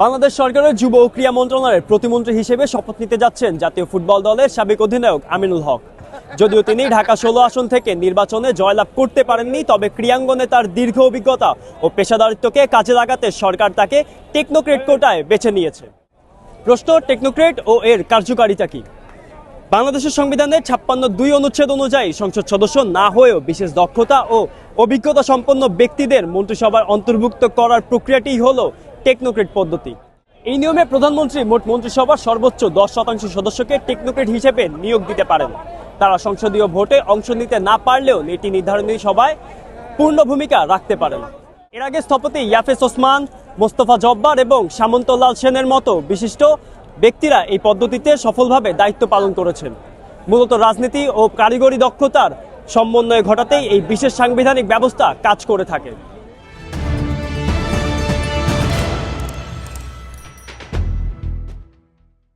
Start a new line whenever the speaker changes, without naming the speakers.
বাংলাদেশ সরকারের যুব ও ক্রীড়া মন্ত্রণালয়ের প্রতিমন্ত্রী হিসেবে শপথ নিতে যাচ্ছেন জাতীয় ফুটবল দলের সাবেক অধিনায়ক আমিনুল হক। যদিও তিনি ঢাকা ষোলো আসন থেকে নির্বাচনে জয়লাভ করতে পারেননি, তবে ক্রিয়াঙ্গনে তার দীর্ঘ অভিজ্ঞতা ও পেশাদারিত্বকে কাজে লাগাতে সরকার তাকে টেকনোক্রেট কোটায় বেছে নিয়েছে। প্রশ্ন, টেকনোক্রেট ও এর কার্যকারিতা কি? বাংলাদেশের সংবিধানের ছাপ্পান্ন দুই অনুচ্ছেদ অনুযায়ী সংসদ সদস্য না হয়েও বিশেষ দক্ষতা ও অভিজ্ঞতা সম্পন্ন ব্যক্তিদের মন্ত্রিসভার অন্তর্ভুক্ত করার প্রক্রিয়াটি হল টেকনোক্রেট পদ্ধতি। এই নিয়মে প্রধানমন্ত্রী মোট মন্ত্রিসভার সর্বোচ্চ দশ শতাংশ সদস্যকে টেকনোক্রেট হিসেবে নিয়োগ দিতে পারেন। তারা সংসদীয় ভোটে অংশ নিতে না পারলেও নীতি নির্ধারণী সভায় পূর্ণ ভূমিকা রাখতে পারেন। এর আগে স্থপতি ইয়াফেস ওসমান, মোস্তফা জব্বার এবং সামন্তলাল সেনের মতো বিশিষ্ট ব্যক্তিরা এই পদ্ধতিতে সফলভাবে দায়িত্ব পালন করেছেন। মূলত রাজনীতি ও কারিগরি দক্ষতার সমন্বয় ঘটাতেই এই বিশেষ সাংবিধানিক ব্যবস্থা কাজ করে থাকে।